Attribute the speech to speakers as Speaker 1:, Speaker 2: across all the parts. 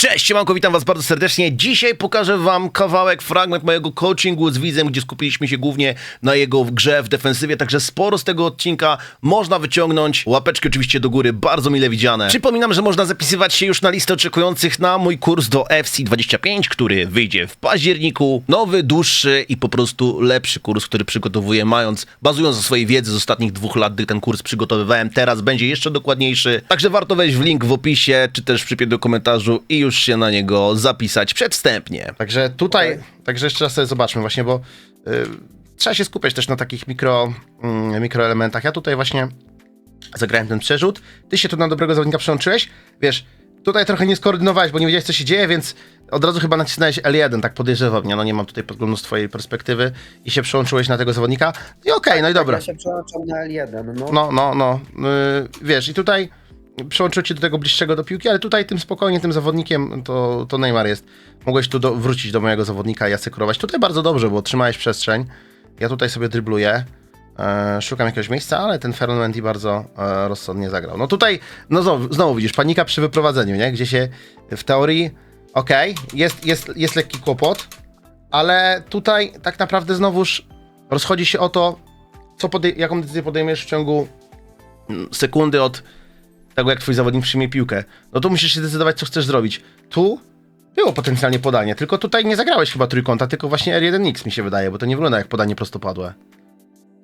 Speaker 1: Cześć, siemanko, witam was bardzo serdecznie. Dzisiaj pokażę wam kawałek, fragment mojego coachingu z widzem, gdzie skupiliśmy się głównie na jego grze w defensywie, także sporo z tego odcinka można wyciągnąć. Łapeczki oczywiście do góry, bardzo mile widziane. Przypominam, że można zapisywać się już na listę oczekujących na mój kurs do FC25, który wyjdzie w październiku. Nowy, dłuższy i po prostu lepszy kurs, który przygotowuję, mając, bazując na swojej wiedzy z ostatnich dwóch lat, gdy ten kurs przygotowywałem. Teraz będzie jeszcze dokładniejszy, także warto wejść w link w opisie, czy też w przypiętym do komentarzu i już się na niego zapisać przedwstępnie. Także tutaj, także jeszcze raz sobie zobaczmy właśnie, bo y, trzeba się skupiać też na takich mikro, mm, mikroelementach. Ja tutaj właśnie zagrałem ten przerzut. Ty się tu na dobrego zawodnika przełączyłeś. Wiesz, tutaj trochę nie skoordynowałeś, bo nie wiedziałeś, co się dzieje, więc od razu chyba nacisnąłeś L1, tak podejrzewam, nie? No nie mam tutaj podglądu z twojej perspektywy i się przełączyłeś na tego zawodnika. I okej, no i dobra.
Speaker 2: Ja się przełączam na L1, no.
Speaker 1: No, no, no. Yy, wiesz, i tutaj przełączył cię do tego bliższego do piłki, ale tutaj tym spokojnie, tym zawodnikiem to, to Neymar jest. Mogłeś tu do, wrócić do mojego zawodnika i asekurować. Tutaj bardzo dobrze, bo trzymałeś przestrzeń. Ja tutaj sobie drybluję. E, szukam jakiegoś miejsca, ale ten Ferran Mendy bardzo e, rozsądnie zagrał. No tutaj, no znowu, znowu widzisz, panika przy wyprowadzeniu, nie? Gdzie się w teorii, okej, jest, jest, jest lekki kłopot, ale tutaj tak naprawdę znowuż rozchodzi się o to, co podej- jaką decyzję podejmiesz w ciągu mm, sekundy od tego, jak twój zawodnik przyjmie piłkę. No to musisz się zdecydować, co chcesz zrobić. Tu było potencjalnie podanie, tylko tutaj nie zagrałeś chyba trójkąta, tylko właśnie R1X mi się wydaje, bo to nie wygląda jak podanie prostopadłe.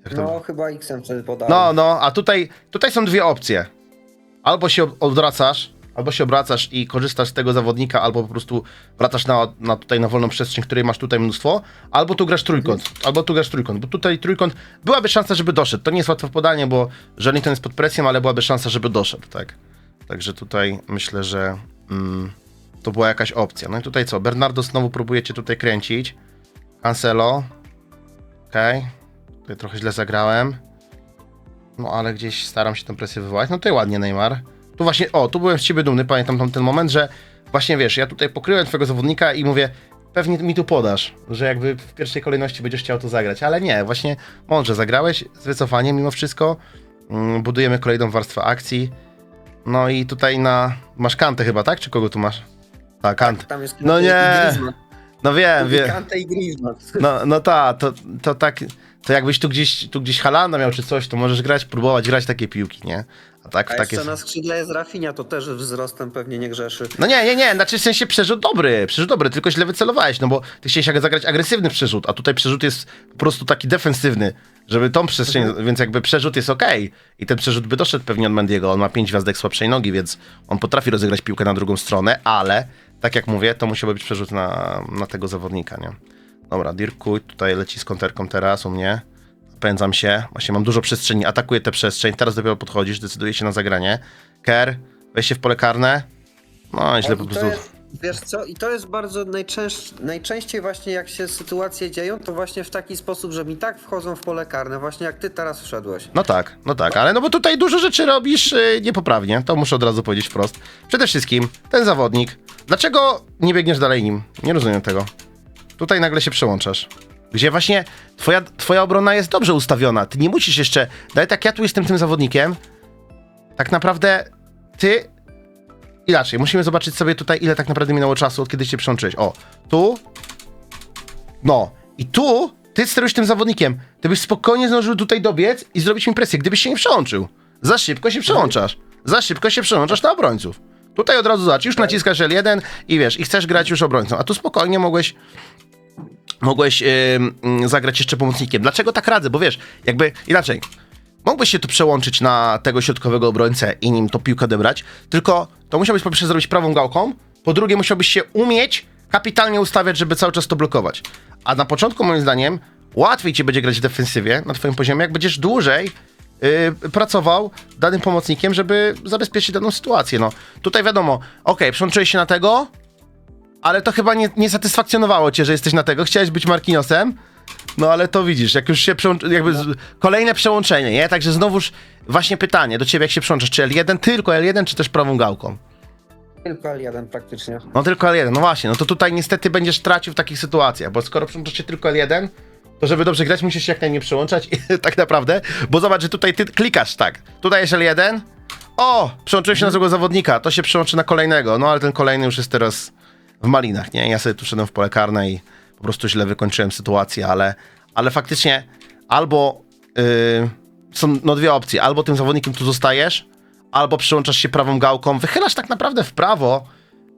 Speaker 1: Jak to...
Speaker 2: No chyba X-em wtedy podałem.
Speaker 1: No, no, a tutaj, tutaj są dwie opcje. Albo się od- odwracasz, albo się obracasz i korzystasz z tego zawodnika, albo po prostu wracasz na, na tutaj na wolną przestrzeń, której masz tutaj mnóstwo, albo tu grasz trójkąt, albo tu grasz trójkąt, bo tutaj trójkąt, byłaby szansa, żeby doszedł. To nie jest łatwe podanie, bo Żarlington jest pod presją, ale byłaby szansa, żeby doszedł, tak. Także tutaj myślę, że mm, to była jakaś opcja. No i tutaj co, Bernardo znowu próbujecie tutaj kręcić. Cancelo. Okej. Tutaj trochę źle zagrałem. No ale gdzieś staram się tę presję wywołać. No tutaj ładnie Neymar. Tu właśnie, o, tu byłem z ciebie dumny, pamiętam tam ten moment, że właśnie wiesz, ja tutaj pokryłem twojego zawodnika i mówię, pewnie mi tu podasz, że jakby w pierwszej kolejności będziesz chciał to zagrać, ale nie, właśnie mądrze zagrałeś z wycofaniem mimo wszystko. Mm, Budujemy kolejną warstwę akcji. No i tutaj na... Masz Kantę chyba, tak? Czy kogo tu masz? Tak, Kant.
Speaker 2: Tam jest
Speaker 1: No nie. No wiem, wiem.
Speaker 2: Kante i Griezmann.
Speaker 1: No, no ta, to, to tak, to jakbyś tu gdzieś, tu gdzieś Halanda miał czy coś, to możesz grać, próbować grać takie piłki, nie? A tak
Speaker 2: A
Speaker 1: w takie...
Speaker 2: jeszcze na skrzydle jest Rafinha, to też wzrostem pewnie nie grzeszy.
Speaker 1: No nie, nie, nie, znaczy w sensie przerzut dobry, przerzut dobry, tylko źle wycelowałeś, no bo ty chciałeś jak zagrać agresywny przerzut, a tutaj przerzut jest po prostu taki defensywny, żeby tą przestrzeń, więc jakby przerzut jest okej i ten przerzut by doszedł pewnie od Mendiego, on ma pięć gwiazdek słabszej nogi, więc on potrafi rozegrać piłkę na drugą stronę, ale tak jak mówię, to musiałby być przerzut na, na tego zawodnika, nie? Dobra, Dirk Kuyt tutaj leci z konterką teraz u mnie. Pędzam się, właśnie mam dużo przestrzeni, atakuję tę przestrzeń, teraz dopiero podchodzisz, decyduje się na zagranie. Ker, weź się w pole karne. No i źle po prostu.
Speaker 2: jest, wiesz co, i to jest bardzo najczęst, najczęściej właśnie jak się sytuacje dzieją, to właśnie w taki sposób, że mi tak wchodzą w pole karne, właśnie jak ty teraz wszedłeś.
Speaker 1: No tak, no tak, ale no bo tutaj dużo rzeczy robisz yy, niepoprawnie, to muszę od razu powiedzieć wprost. Przede wszystkim, ten zawodnik, dlaczego nie biegniesz dalej nim? Nie rozumiem tego. Tutaj nagle się przełączasz. Gdzie właśnie twoja, twoja obrona jest dobrze ustawiona. Ty nie musisz jeszcze. Daj tak, ja tu jestem tym zawodnikiem. Tak naprawdę ty. Inaczej, musimy zobaczyć sobie tutaj, ile tak naprawdę minęło czasu, od kiedy się przełączyłeś. O, tu. No. I tu ty sterujesz tym zawodnikiem. Ty byś spokojnie zdążył tutaj dobiec i zrobić mi presję, gdybyś się nie przełączył. Za szybko się przełączasz. Za szybko się przełączasz na obrońców. Tutaj od razu zobacz, już naciskasz L1 i wiesz, i chcesz grać już obrońcą. A tu spokojnie mogłeś mogłeś ym, zagrać jeszcze pomocnikiem. Dlaczego tak radzę? Bo wiesz, jakby inaczej. Mógłbyś się tu przełączyć na tego środkowego obrońcę i nim tą piłkę odebrać, tylko to musiałbyś po pierwsze zrobić prawą gałką, po drugie musiałbyś się umieć kapitalnie ustawiać, żeby cały czas to blokować. A na początku moim zdaniem łatwiej ci będzie grać w defensywie na twoim poziomie, jak będziesz dłużej yy, pracował danym pomocnikiem, żeby zabezpieczyć daną sytuację. No tutaj wiadomo, okej, przełączyłeś się na tego, ale to chyba nie, nie satysfakcjonowało cię, że jesteś na tego. Chciałeś być Marquinhosem, no ale to widzisz, jak już się przełączy, jakby z, kolejne przełączenie, nie? Także znowuż właśnie pytanie do ciebie, jak się przełączasz, czy L1, tylko L1, czy też prawą gałką?
Speaker 2: Tylko L1 praktycznie.
Speaker 1: No tylko L1, no właśnie, no to tutaj niestety będziesz tracił w takich sytuacjach, bo skoro przełączasz się tylko L1, to żeby dobrze grać, musisz się jak najmniej przełączać, tak naprawdę, bo zobacz, że tutaj ty klikasz tak, tutaj jest L1, O, przełączyłem się na złego zawodnika, to się przełączy na kolejnego, no ale ten kolejny już jest teraz w malinach, nie? Ja sobie tu szedłem w pole karne i po prostu źle wykończyłem sytuację, ale, ale faktycznie albo yy, są no dwie opcje, albo tym zawodnikiem tu zostajesz, albo przyłączasz się prawą gałką, wychylasz tak naprawdę w prawo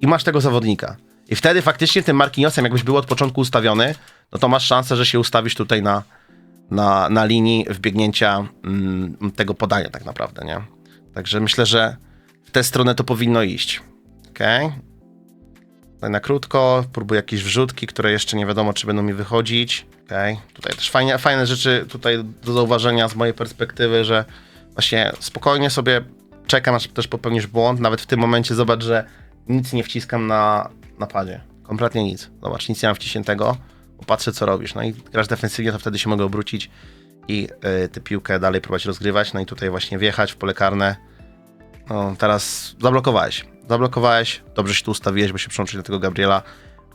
Speaker 1: i masz tego zawodnika. I wtedy faktycznie tym Marquinhosem, jakbyś był od początku ustawiony, no to masz szansę, że się ustawisz tutaj na, na, na linii wbiegnięcia mm, tego podania tak naprawdę, nie? Także myślę, że w tę stronę to powinno iść. Okej. Tutaj na krótko, próbuję jakieś wrzutki, które jeszcze nie wiadomo, czy będą mi wychodzić. Okej. Tutaj też fajne, fajne rzeczy tutaj do zauważenia z mojej perspektywy, że właśnie spokojnie sobie czekam, aż też popełnisz błąd. Nawet w tym momencie zobacz, że nic nie wciskam na napadzie. Kompletnie nic. Zobacz, nic nie mam wciśniętego, bo patrzę, co robisz. No i grasz defensywnie, to wtedy się mogę obrócić i y, tę piłkę dalej próbować rozgrywać. No i tutaj właśnie wjechać w pole karne. No, teraz zablokowałeś. Zablokowałeś, dobrze się tu ustawiłeś, bo się przyłączyć do tego Gabriela.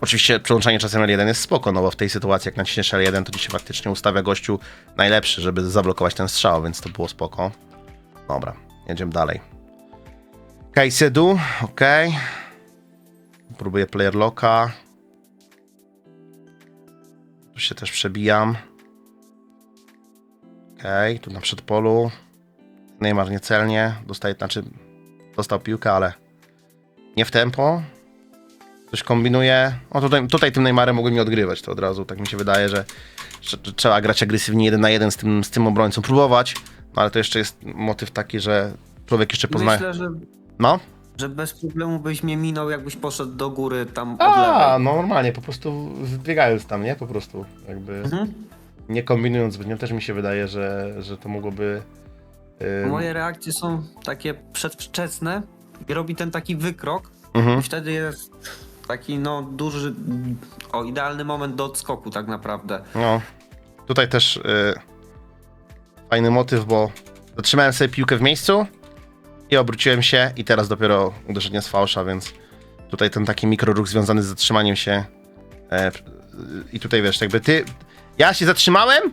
Speaker 1: Oczywiście przełączanie czasem L1 jest spoko, no bo w tej sytuacji, jak naciśniesz L1, to ci się faktycznie ustawia gościu najlepszy, żeby zablokować ten strzał, więc to było spoko. Dobra, jedziemy dalej. Okej, Sedu, okej. Próbuję player locka. Się też przebijam. Okej, tu na przedpolu. Neymar niecelnie. Dostaje, znaczy dostał piłkę, ale nie w tempo. Coś kombinuje. O, tutaj, tutaj tym Neymarem mogłem mi odgrywać to od razu. Tak mi się wydaje, że, że, że trzeba grać agresywnie jeden na jeden z tym, z tym obrońcą. Próbować, no ale to jeszcze jest motyw taki, że człowiek jeszcze poznaje.
Speaker 2: Myślę, że,
Speaker 1: No?
Speaker 2: Że bez problemu byś mnie minął, jakbyś poszedł do góry tam od
Speaker 1: A,
Speaker 2: lewej.
Speaker 1: no normalnie, po prostu wbiegając tam, nie? Po prostu jakby
Speaker 2: Mhm.
Speaker 1: nie kombinując zbytnio, też mi się wydaje, że, że to mogłoby...
Speaker 2: Moje reakcje są takie przedwczesne i robi ten taki wykrok
Speaker 1: mhm.
Speaker 2: i wtedy jest taki no duży, o idealny moment do odskoku tak naprawdę.
Speaker 1: No, tutaj też y, fajny motyw, bo zatrzymałem sobie piłkę w miejscu i obróciłem się i teraz dopiero uderzenie z fałsza, więc tutaj ten taki mikroruch związany z zatrzymaniem się e, i tutaj wiesz, jakby ty, ja się zatrzymałem,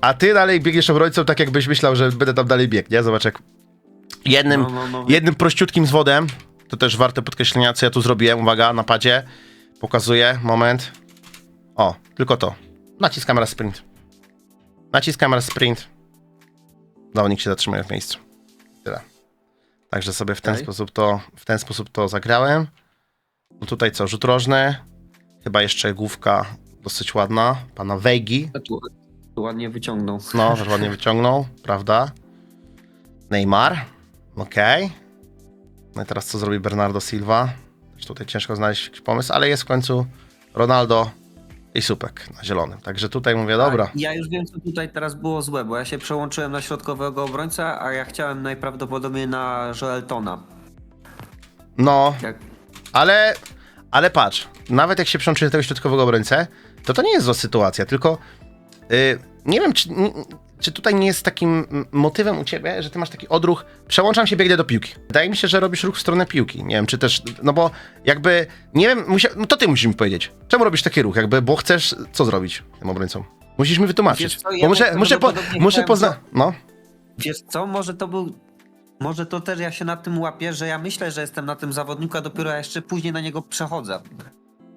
Speaker 1: a ty dalej biegniesz obrońcą tak jakbyś myślał, że będę tam dalej biegł, nie? Zobacz jak jednym,
Speaker 2: No, no, no.
Speaker 1: jednym prościutkim zwodem, to też warte podkreślenia, co ja tu zrobiłem, uwaga, na padzie, pokazuję, moment, o, tylko to. Naciskam raz sprint. Naciskam raz sprint. Zawodnik się zatrzymuje w miejscu. Także sobie w ten
Speaker 2: Okej.
Speaker 1: sposób to w ten sposób to zagrałem. No tutaj co, rzut rożny. Chyba jeszcze główka dosyć ładna. Pana Wejgi.
Speaker 2: Tu, tu ładnie wyciągnął.
Speaker 1: No, że ładnie wyciągnął, prawda? Neymar. Okej. No i teraz co zrobi Bernardo Silva? Też tutaj ciężko znaleźć jakiś pomysł, ale jest w końcu Ronaldo i Supek na zielonym. Także tutaj mówię, dobra.
Speaker 2: Tak, ja już wiem, co tutaj teraz było złe, bo ja się przełączyłem na środkowego obrońca, a ja chciałem najprawdopodobniej na Joeltona.
Speaker 1: No,
Speaker 2: Jak...
Speaker 1: ale, ale patrz, nawet jak się przyłączy do tego środkowego obrońcę, to to nie jest zła sytuacja, tylko y, nie wiem, czy, czy tutaj nie jest takim motywem u ciebie, że ty masz taki odruch, przełączam się, biegnę do piłki. Wydaje mi się, że robisz ruch w stronę piłki. Nie wiem, czy też, no bo jakby, nie wiem, musia, no to ty musisz mi powiedzieć. Czemu robisz taki ruch? Jakby, bo chcesz co zrobić tym obrońcą? Musisz mi wytłumaczyć.
Speaker 2: Co, ja
Speaker 1: bo muszę, muszę, po, muszę poznać, no.
Speaker 2: Wiesz co, może to był... Może to też ja się nad tym łapię, że ja myślę, że jestem na tym zawodniku, a dopiero ja jeszcze później na niego przechodzę.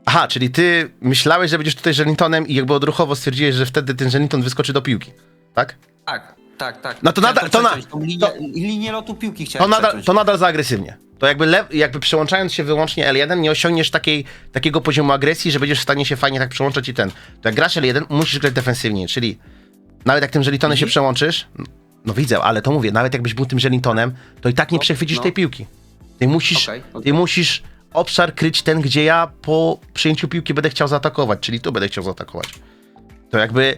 Speaker 1: Aha, czyli ty myślałeś, że będziesz tutaj Żelintonem i jakby odruchowo stwierdziłeś, że wtedy ten Żelinton wyskoczy do piłki, tak?
Speaker 2: Tak, tak, tak.
Speaker 1: No to
Speaker 2: Chciałem
Speaker 1: nadal- to na-
Speaker 2: przeciąć, tą linię,
Speaker 1: to-
Speaker 2: linię lotu piłki
Speaker 1: To
Speaker 2: chciałem
Speaker 1: nadal,
Speaker 2: przeciąć.
Speaker 1: to nadal za agresywnie. To jakby, lew, jakby przełączając się wyłącznie L1, nie osiągniesz takiej, takiego poziomu agresji, że będziesz w stanie się fajnie tak przełączać i ten. To jak grasz L1, musisz grać defensywnie, czyli nawet jak tym żelitonem się
Speaker 2: Mhm.
Speaker 1: przełączysz, no widzę, ale to mówię, nawet jakbyś był tym żelitonem, to i tak nie
Speaker 2: No,
Speaker 1: przechwycisz
Speaker 2: no.
Speaker 1: tej piłki. Ty musisz,
Speaker 2: Okej, okej.
Speaker 1: ty musisz obszar kryć ten, gdzie ja po przyjęciu piłki będę chciał zaatakować, czyli tu będę chciał zaatakować. To jakby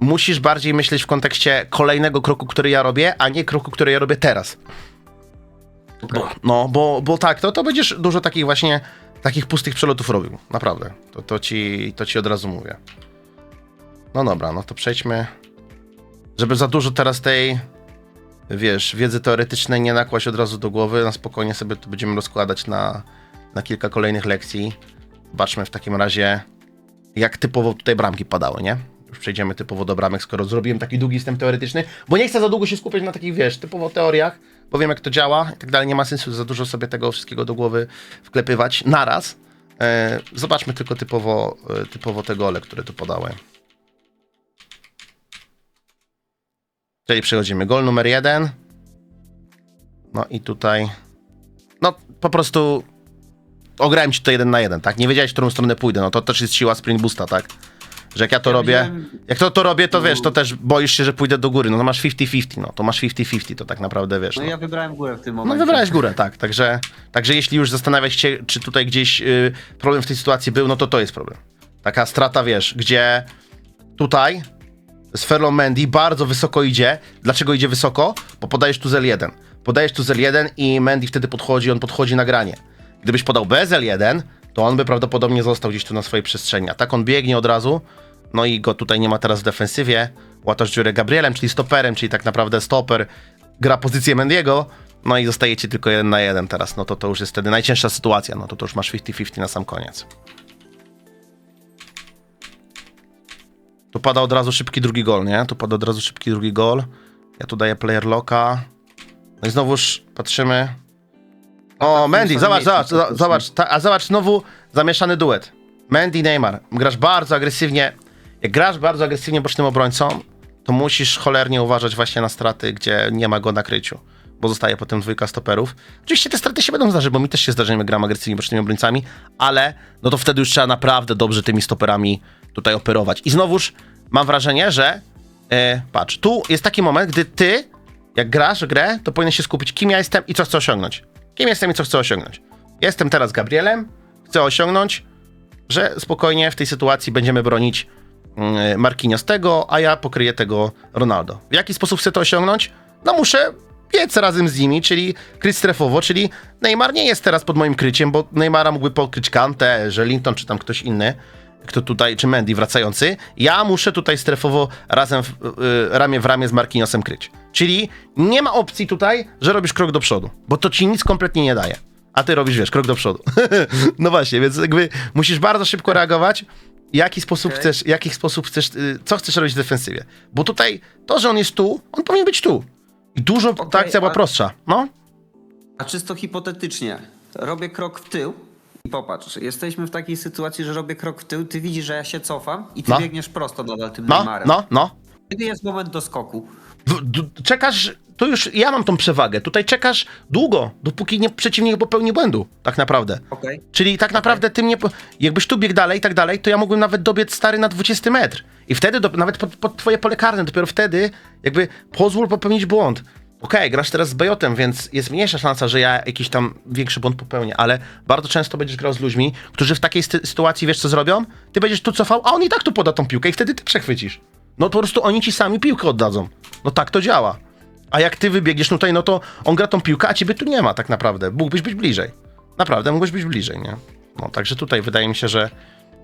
Speaker 1: musisz bardziej myśleć w kontekście kolejnego kroku, który ja robię, a nie kroku, który ja robię teraz.
Speaker 2: Okej.
Speaker 1: Bo, no, bo, bo tak, to, to będziesz dużo takich właśnie, takich pustych przelotów robił. Naprawdę. To, to, ci, to ci od razu mówię. No dobra, no to przejdźmy. Żeby za dużo teraz tej, wiesz, wiedzy teoretycznej nie nakłaść od razu do głowy, na spokojnie sobie to będziemy rozkładać na, na kilka kolejnych lekcji. Zobaczmy w takim razie, jak typowo tutaj bramki padały, nie? już przejdziemy typowo do bramek, skoro zrobiłem taki długi wstęp teoretyczny, bo nie chcę za długo się skupiać na takich, wiesz, typowo teoriach, bo wiem jak to działa i tak dalej, nie ma sensu za dużo sobie tego wszystkiego do głowy wklepywać naraz. E, zobaczmy tylko typowo, e, typowo te gole, które tu podałem. Czyli przechodzimy. Gol numer jeden. No i tutaj. No po prostu. Ograłem ci to jeden na jeden, tak? Nie wiedziałeś, w którą stronę pójdę. No to też jest siła sprint boosta, tak? Że jak ja to
Speaker 2: Ja
Speaker 1: robię. Jak to, to robię, to wiesz, to też boisz się, że pójdę do góry. No to masz 50-50, no to masz 50-50, to tak naprawdę wiesz.
Speaker 2: No
Speaker 1: No,
Speaker 2: ja wybrałem górę w tym
Speaker 1: no
Speaker 2: momencie.
Speaker 1: wybrałeś górę, tak. Także, także jeśli już zastanawiać się, czy tutaj gdzieś y, problem w tej sytuacji był, no to to jest problem. Taka strata, wiesz, gdzie tutaj z Ferlą Mendy bardzo wysoko idzie. Dlaczego idzie wysoko? Bo podajesz tu z L1. Podajesz tu z L1 i Mendy wtedy podchodzi, on podchodzi na granie. Gdybyś podał bez L1, to on by prawdopodobnie został gdzieś tu na swojej przestrzeni. A tak on biegnie od razu, no i go tutaj nie ma teraz w defensywie. Łatasz dziurę Gabrielem, czyli stoperem, czyli tak naprawdę stoper gra pozycję Mendiego, no i zostajecie tylko jeden na jeden teraz. No to to już jest wtedy najcięższa sytuacja, no to to już masz 50-50 na sam koniec. Tu pada od razu szybki drugi gol, nie? Tu pada od razu szybki drugi gol. Ja tu daję player locka. No i znowuż patrzymy. O, Mendy,
Speaker 2: samym
Speaker 1: zobacz,
Speaker 2: miejscu
Speaker 1: zobacz, zo-
Speaker 2: praktycznie.
Speaker 1: zobacz, ta, a zobacz znowu zamieszany duet. Mendy, Neymar. Grasz bardzo agresywnie. Jak grasz bardzo agresywnie bocznym obrońcą, to musisz cholernie uważać właśnie na straty, gdzie nie ma go na kryciu, bo zostaje potem dwójka stoperów. Oczywiście te straty się będą zdarzyć, bo mi też się zdarza, że my gram agresywnie bocznymi obrońcami, ale no to wtedy już trzeba naprawdę dobrze tymi stoperami tutaj operować. I znowuż mam wrażenie, że e, patrz, tu jest taki moment, gdy ty, jak grasz grę, to powinien się skupić, kim ja jestem i co chcę osiągnąć. Kim jestem i co chcę osiągnąć. Jestem teraz Gabrielem, chcę osiągnąć, że spokojnie w tej sytuacji będziemy bronić mm, Marquinhos tego, a ja pokryję tego Ronaldo. W jaki sposób chcę to osiągnąć? No muszę biec razem z nimi, czyli kryć strefowo, czyli Neymar nie jest teraz pod moim kryciem, bo Neymara mógłby pokryć Kante, że Linton czy tam ktoś inny, kto tutaj, czy Mendy wracający. Ja muszę tutaj strefowo razem w, y, ramię w ramię z Marquinhosem kryć. Czyli nie ma opcji tutaj, że robisz krok do przodu, bo to ci nic kompletnie nie daje. A ty robisz, wiesz, krok do przodu. no właśnie, więc jakby musisz bardzo szybko reagować, jaki sposób
Speaker 2: Okej.
Speaker 1: chcesz, jaki sposób chcesz, y, co chcesz robić w defensywie. Bo tutaj to, że on jest tu, on powinien być tu. I dużo ta
Speaker 2: Okej,
Speaker 1: akcja była
Speaker 2: a-
Speaker 1: prostsza. No,
Speaker 2: A czysto hipotetycznie, robię krok w tył popatrz, jesteśmy w takiej sytuacji, że robię krok w tył, ty widzisz, że ja się cofam i ty
Speaker 1: No.
Speaker 2: biegniesz prosto nadal tym
Speaker 1: no,
Speaker 2: Neymarem.
Speaker 1: no, no.
Speaker 2: Kiedy jest moment do skoku?
Speaker 1: W- d- czekasz, to już ja mam tą przewagę. Tutaj czekasz długo, dopóki nie, przeciwnik nie popełni błędu, tak naprawdę.
Speaker 2: Okej.
Speaker 1: Czyli tak naprawdę ty mnie. po- Jakbyś tu biegł dalej i tak dalej, to ja mógłbym nawet dobiec stary na 20 metr. I wtedy, do, nawet pod, pod twoje pole karne, dopiero wtedy, jakby pozwól popełnić błąd. Okej, grasz teraz z Bejotem, więc jest mniejsza szansa, że ja jakiś tam większy błąd popełnię, ale bardzo często będziesz grał z ludźmi, którzy w takiej sy- sytuacji wiesz co zrobią? Ty będziesz tu cofał, a on i tak tu poda tą piłkę i wtedy ty przechwycisz. No po prostu oni ci sami piłkę oddadzą. No tak to działa. A jak ty wybiegniesz tutaj, no to on gra tą piłkę, a ciebie tu nie ma tak naprawdę. Mógłbyś być bliżej. Naprawdę, mógłbyś być bliżej, nie? No, także tutaj wydaje mi się, że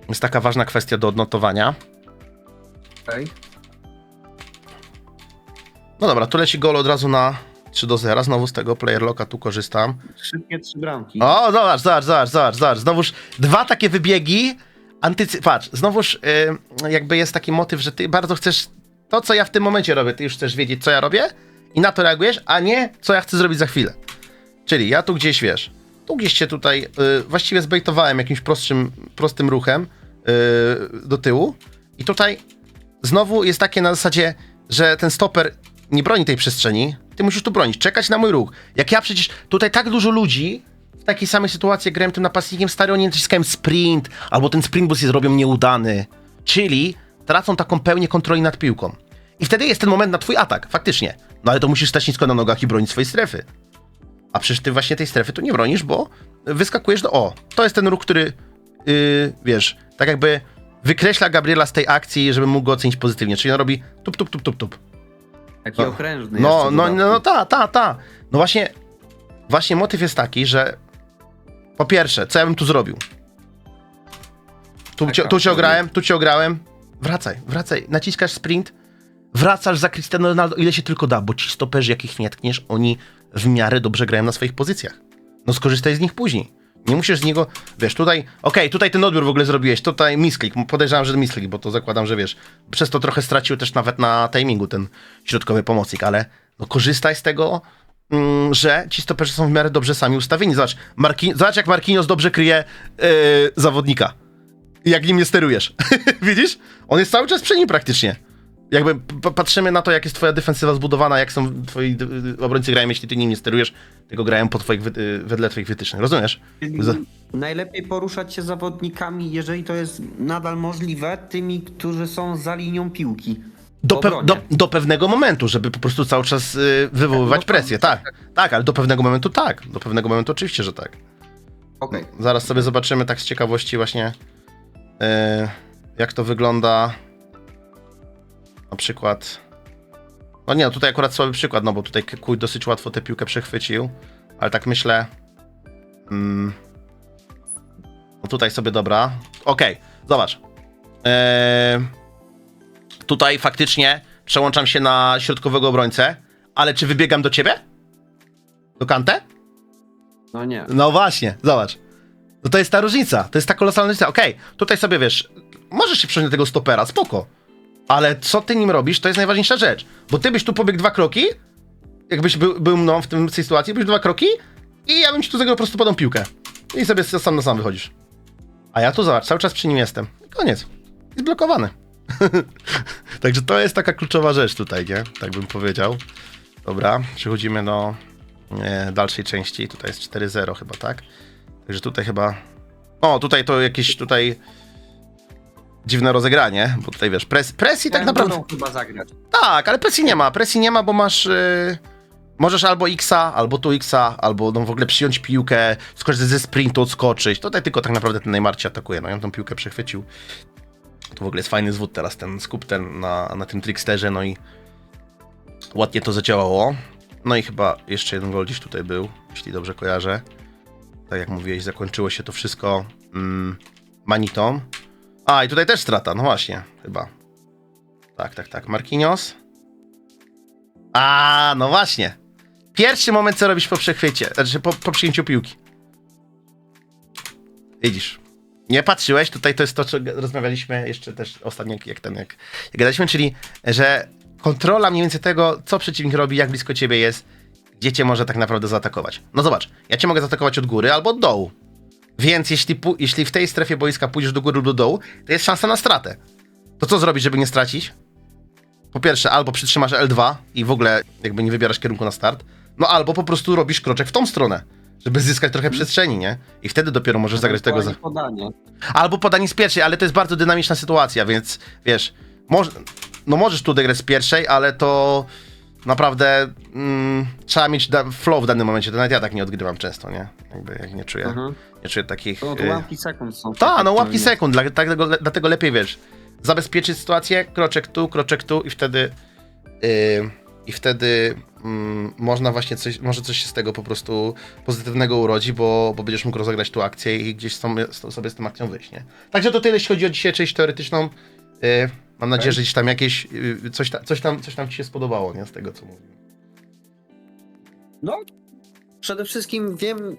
Speaker 1: jest taka ważna kwestia do odnotowania.
Speaker 2: Okej.
Speaker 1: No dobra, tu leci gol od razu na 3 do 0. Znowu z tego player locka tu korzystam.
Speaker 2: Szybkie trzy bramki.
Speaker 1: O, zobacz, zobacz, zobacz, zobacz, zobacz. Znowuż dwa takie wybiegi. Antycy... Patrz, znowuż y, jakby jest taki motyw, że ty bardzo chcesz to, co ja w tym momencie robię, ty już chcesz wiedzieć, co ja robię i na to reagujesz, a nie, co ja chcę zrobić za chwilę. Czyli ja tu gdzieś, wiesz, tu gdzieś cię tutaj y, właściwie zbejtowałem jakimś prostszym, prostym ruchem y, do tyłu i tutaj znowu jest takie na zasadzie, że ten stoper nie broni tej przestrzeni, ty musisz tu bronić, czekać na mój ruch. Jak ja przecież, tutaj tak dużo ludzi w takiej samej sytuacji, grałem tym napastnikiem, stary, oni naciskają sprint, albo ten sprint bus jest robią nieudany, czyli tracą taką pełnię kontroli nad piłką. I wtedy jest ten moment na twój atak, faktycznie. No ale to musisz stać nisko na nogach i bronić swojej strefy. A przecież ty właśnie tej strefy tu nie bronisz, bo wyskakujesz do o. To jest ten ruch, który yy, wiesz, tak jakby wykreśla Gabriela z tej akcji, żeby mógł go ocenić pozytywnie. Czyli on robi tup, tup, tup, tup, tup.
Speaker 2: Taki
Speaker 1: No.
Speaker 2: okrężny
Speaker 1: No, no, no, no, ta, ta, ta. No właśnie, właśnie motyw jest taki, że po pierwsze, co ja bym tu zrobił? Tu, cię, tu cię ograłem, tu cię ograłem. Wracaj, wracaj. Naciskasz sprint, wracasz za Cristiano Ronaldo, ile się tylko da, bo ci stoperzy, jakich nie tkniesz, oni w miarę dobrze grają na swoich pozycjach. No skorzystaj z nich później. Nie musisz z niego, wiesz, tutaj, okej, tutaj ten odbiór w ogóle zrobiłeś, tutaj misklik, podejrzewam, że misklik, bo to zakładam, że wiesz, przez to trochę stracił też nawet na timingu ten środkowy pomocnik, ale no korzystaj z tego, mm, że ci stoperzy są w miarę dobrze sami ustawieni. Zobacz, Marquinhos, zobacz jak Marquinhos dobrze kryje yy, zawodnika. Jak nim nie sterujesz. Widzisz? On jest cały czas przy nim praktycznie. Jakby patrzymy na to, jak jest twoja defensywa zbudowana, jak są twoi y, y, obrońcy grają, jeśli ty nim nie sterujesz, tylko grają po twoich, y, wedle twoich wytycznych. Rozumiesz?
Speaker 2: Najlepiej poruszać się zawodnikami, jeżeli to jest nadal możliwe, tymi, którzy są za linią piłki.
Speaker 1: Do, pe- do, do pewnego momentu, żeby po prostu cały czas wywoływać
Speaker 2: No,
Speaker 1: presję. Tak, tak, ale do pewnego momentu tak. Do pewnego momentu oczywiście, że tak.
Speaker 2: Okej.
Speaker 1: Zaraz sobie zobaczymy tak z ciekawości właśnie, jak to wygląda. Na przykład. No nie, no tutaj akurat słaby przykład, no bo tutaj Kuj dosyć łatwo tę piłkę przechwycił, ale tak myślę. Mm, no tutaj sobie dobra. Okej, zobacz. E, tutaj faktycznie przełączam się na środkowego obrońcę, ale czy wybiegam do ciebie? Do Kante?
Speaker 2: No nie.
Speaker 1: No właśnie, zobacz. No to jest ta różnica, to jest ta kolosalna różnica. Okej, tutaj sobie wiesz, możesz się przejąć do tego stopera, spoko. Ale co ty nim robisz, to jest najważniejsza rzecz. Bo ty byś tu pobiegł dwa kroki, jakbyś był, był mną w tym, tej sytuacji, byś dwa kroki i ja bym ci tu zagrał po prostu podą piłkę. I sobie sam na sam wychodzisz. A ja tu zobacz, cały czas przy nim jestem. I koniec. Jest blokowany. Także to jest taka kluczowa rzecz tutaj, nie? Tak bym powiedział. Dobra, przechodzimy do e, dalszej części. Tutaj jest 4-0 chyba, tak? Także tutaj chyba... O, tutaj to jakieś tutaj dziwne rozegranie, bo tutaj wiesz, pres, presji tak naprawdę...
Speaker 2: chyba zagrać.
Speaker 1: Tak, ale presji nie ma. Presji nie ma, bo masz. Yy, możesz albo Xa, albo tu Xa, albo no, w ogóle przyjąć piłkę, skorzystać ze sprintu, odskoczyć. Tutaj tylko tak naprawdę ten Neymar cię atakuje. No, ja tą piłkę przechwycił. Tu w ogóle jest fajny zwód teraz, ten skup ten na, na tym tricksterze, no i ładnie to zadziałało. No i chyba jeszcze jeden gol gdzieś tutaj był, jeśli dobrze kojarzę. Tak jak mówiłeś, zakończyło się to wszystko mm, manitą. A, i tutaj też strata, no właśnie, chyba. Tak, tak, tak. Marquinhos. A, no właśnie. Pierwszy moment, co robisz po przechwycie, znaczy po, po przyjęciu piłki. Widzisz. Nie patrzyłeś, tutaj to jest to, co rozmawialiśmy jeszcze też ostatnio, jak ten, jak, jak gadaliśmy, czyli, że kontrola mniej więcej tego, co przeciwnik robi, jak blisko ciebie jest, gdzie cię może tak naprawdę zaatakować. No zobacz, ja cię mogę zaatakować od góry albo od dołu. Więc jeśli, jeśli w tej strefie boiska pójdziesz do góry lub do dołu, to jest szansa na stratę. To co zrobić, żeby nie stracić? Po pierwsze, albo przytrzymasz L2 i w ogóle jakby nie wybierasz kierunku na start, no albo po prostu robisz kroczek w tą stronę, żeby zyskać trochę przestrzeni, nie? I wtedy dopiero możesz zagrać tego za...
Speaker 2: Podanie.
Speaker 1: Albo podanie z pierwszej, ale to jest bardzo dynamiczna sytuacja, więc wiesz, moż, no możesz tu odegrać z pierwszej, ale to naprawdę mm, trzeba mieć flow w danym momencie. To nawet ja tak nie odgrywam często, nie? Jakby jak nie czuję,
Speaker 2: Mhm.
Speaker 1: nie czuję takich...
Speaker 2: No to
Speaker 1: y,
Speaker 2: łapki sekund są.
Speaker 1: tak, no łapki sekund, dla- dlatego, dlatego lepiej wiesz. Zabezpieczyć sytuację, kroczek tu, kroczek tu i wtedy. Yy, I wtedy mm, można właśnie coś, może coś się z tego po prostu pozytywnego urodzi, bo, bo będziesz mógł rozegrać tu akcję i gdzieś sobie z tą akcją wyjść, nie? Także to tyle, jeśli chodzi o dzisiaj część teoretyczną. Yy, mam nadzieję, że gdzieś tam jakieś, yy, coś, ta, coś, tam, coś tam ci się spodobało, nie? Z tego, co mówiłem.
Speaker 2: No, przede wszystkim wiem,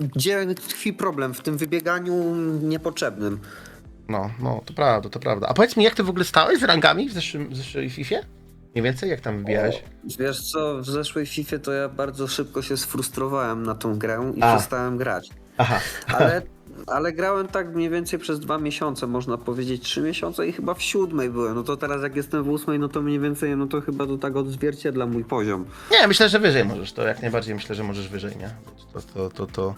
Speaker 2: gdzie tkwi problem w tym wybieganiu niepotrzebnym.
Speaker 1: No, no, to prawda, to prawda. A powiedz mi, jak ty w ogóle stałeś z rangami w zeszłym, w zeszłej FIFA? Mniej więcej, jak tam wybijałeś?
Speaker 2: Wiesz co, w zeszłej FIFA to ja bardzo szybko się sfrustrowałem na tą grę i
Speaker 1: A.
Speaker 2: przestałem grać.
Speaker 1: Aha.
Speaker 2: Ale, ale grałem tak mniej więcej przez dwa miesiące, można powiedzieć trzy miesiące i chyba w siódmej byłem. No to teraz jak jestem w ósmej, no to mniej więcej, no to chyba to tak odzwierciedla mój poziom.
Speaker 1: Nie, myślę, że wyżej możesz. To jak najbardziej myślę, że możesz wyżej, nie? To, to, to, to,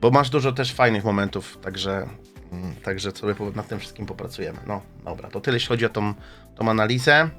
Speaker 1: bo masz dużo też fajnych momentów, także, mm, także sobie nad tym wszystkim popracujemy. No, dobra, to tyle, jeśli chodzi o tą, tą analizę.